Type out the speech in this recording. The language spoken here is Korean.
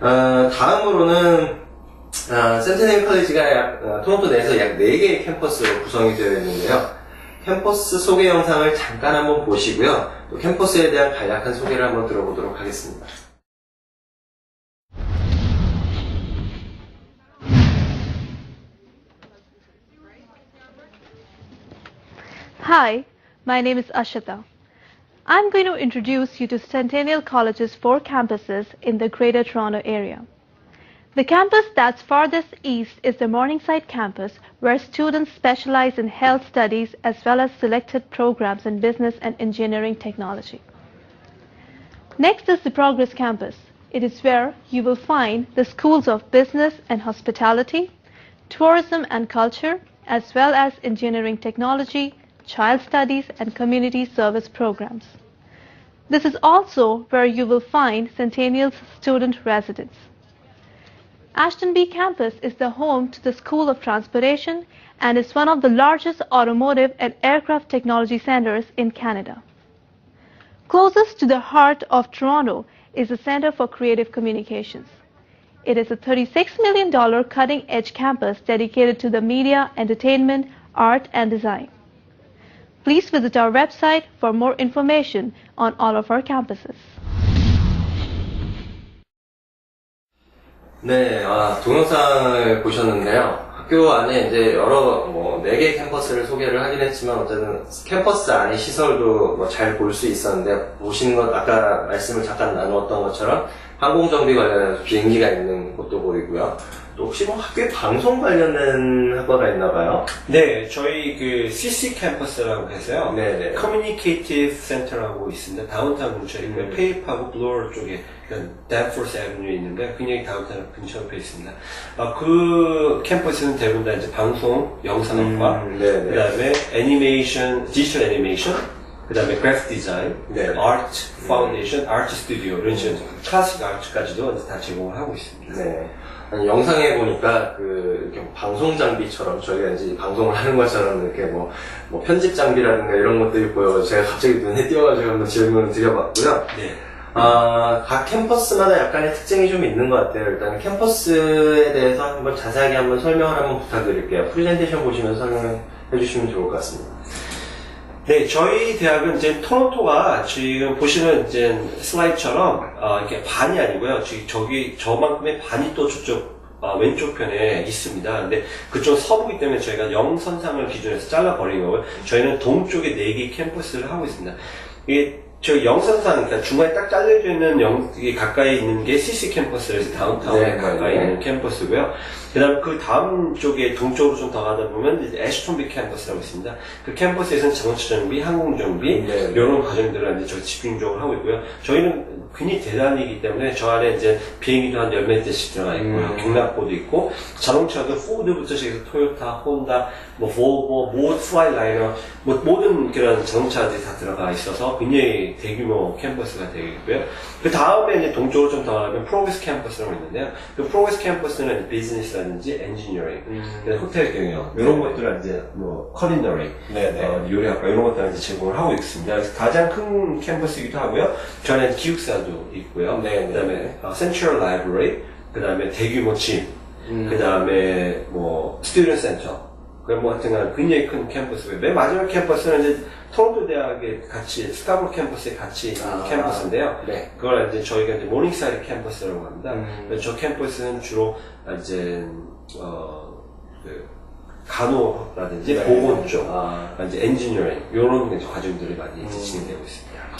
어, 다음으로는 어, 센테니얼 컬리지가 약, 어, 토론토 내에서 약 4개의 캠퍼스로 구성이 되어 있는데요. 캠퍼스 소개 영상을 잠깐 한번 보시고요. 또 캠퍼스에 대한 간략한 소개를 한번 들어보도록 하겠습니다. Hi, my name is Ashita. I'm going to introduce you to Centennial College's four campuses in the Greater Toronto area. The campus that's farthest east is the Morningside campus, where students specialize in health studies as well as selected programs in business and engineering technology. Next is the Progress campus. It is where you will find the schools of business and hospitality, tourism and culture, as well as engineering technology, child studies, and community service programs. This is also where you will find Centennial's student residence. Ashton B campus is the home to the School of Transportation and is one of the largest automotive and aircraft technology centers in Canada. Closest to the heart of Toronto is the Center for Creative Communications. It is a $36 million cutting edge campus dedicated to the media, entertainment, art, and design. Please visit our website for more information on all of our campuses. 네, 아, 동영상을 보셨는데요. 학교 안에 이제 여러 뭐 네 개 캠퍼스를 소개를 하긴 했지만 어쨌든 캠퍼스 안에 시설도 뭐 잘 볼 수 있었는데 보시는 것 아까 말씀을 잠깐 나누었던 것처럼 항공정비 관련해서 비행기가 있는 곳도 보이고요. 또 혹시 뭐 학교에 방송 관련된 학과가 있나 봐요? 네, 저희 그 CC 캠퍼스라고 해서요. 네네. 커뮤니케이티브 센터라고 있습니다. 다운타운 근처에 있고요. 음. 페이프하고 블로어 쪽에 댄포스 애비뉴에 있는데 굉장히 다운타운 근처에 있습니다. 아, 그 캠퍼스는 대부분 다 이제 방송, 영상학과, 음, 네네. 그 다음에 애니메이션, 디지털 애니메이션, 그 다음에 그래픽 디자인, 네. 아트 파운데이션, 아트 스튜디오 이런 식으로 클래식 아트까지도 다 제공을 하고 있습니다. 네. 아니, 영상에 보니까 그 이렇게 방송 장비처럼 저희가 이제 방송을 하는 것처럼 이렇게 뭐, 뭐 편집 장비라든가 이런 것들이 보여 제가 갑자기 눈에 띄어가지고 한번 질문을 드려봤고요. 네. 아, 각 캠퍼스마다 약간의 특징이 좀 있는 것 같아요. 일단 캠퍼스에 대해서 한번 자세하게 한번 설명을 한번 부탁드릴게요. 프레젠테이션 보시면서 설명해 주시면 좋을 것 같습니다. 네, 저희 대학은 이제 토론토가 지금 보시는 이제 슬라이드처럼 어, 이렇게 반이 아니고요. 저기, 저기 저만큼의 반이 또 저쪽 어, 왼쪽 편에 있습니다. 근데 그쪽 서부기 때문에 저희가 영선상을 기준해서 잘라버린 거고요. 저희는 동쪽에 4개 캠퍼스를 하고 있습니다. 이게 저 영선상, 그러니까 중간에 딱 잘려져 있는 영, 가까이 있는 게 CC 캠퍼스에서 다운타운에 네, 가까이 네. 있는 캠퍼스고요. 그 다음 그 다음 쪽에 동쪽으로 좀 더 가다 보면 이제 애쉬톤비 캠퍼스라고 있습니다. 그 캠퍼스에서는 자동차 정비, 항공 정비, 네. 이런 과정들을 이제 저 집중적으로 하고 있고요. 저희는 굉장히 대단이기 때문에 저 안에 이제 비행기도 한 열몇 대씩 들어가 있고요. 음. 경락고도 있고, 자동차도 포드부터 시작해서 토요타, 혼다, 뭐 볼보, 모 플라이라이너, 뭐 모든 그런 자동차들이 다 들어가 있어서 굉장히 대규모 캠퍼스가 되겠고요. 그 다음에 이제 동쪽으로 좀더 가면 프로그레스 캠퍼스라고 있는데요. 그 프로그레스 캠퍼스는 비즈니스라든지 엔지니어링, 그다음에 호텔 경영 이런 것들을 이제 뭐 커리너리, 네네. 어, 요리학과 이런 것들을 이제 제공을 하고 있습니다. 그래서 가장 큰 캠퍼스이기도 하고요. 저는 기숙사도 있고요. 네네. 그다음에 어, 센트럴 라이브러리, 그다음에 대규모 짐, 음. 그다음에 뭐 스튜던트 센터. 뭐 하여튼간 굉장히 큰 캠퍼스고요. 맨 마지막 캠퍼스는 이제 토론토 대학에 같이 스타버 캠퍼스에 같이 아. 캠퍼스인데요. 네. 그걸 이제 저희가 이제 모닝사이드 캠퍼스라고 합니다. 음. 저 캠퍼스는 주로 이제 어, 그 간호라든지 네. 보건 쪽, 아. 이제 엔지니어링 이런 과정들이 많이 음. 진행되고 있습니다.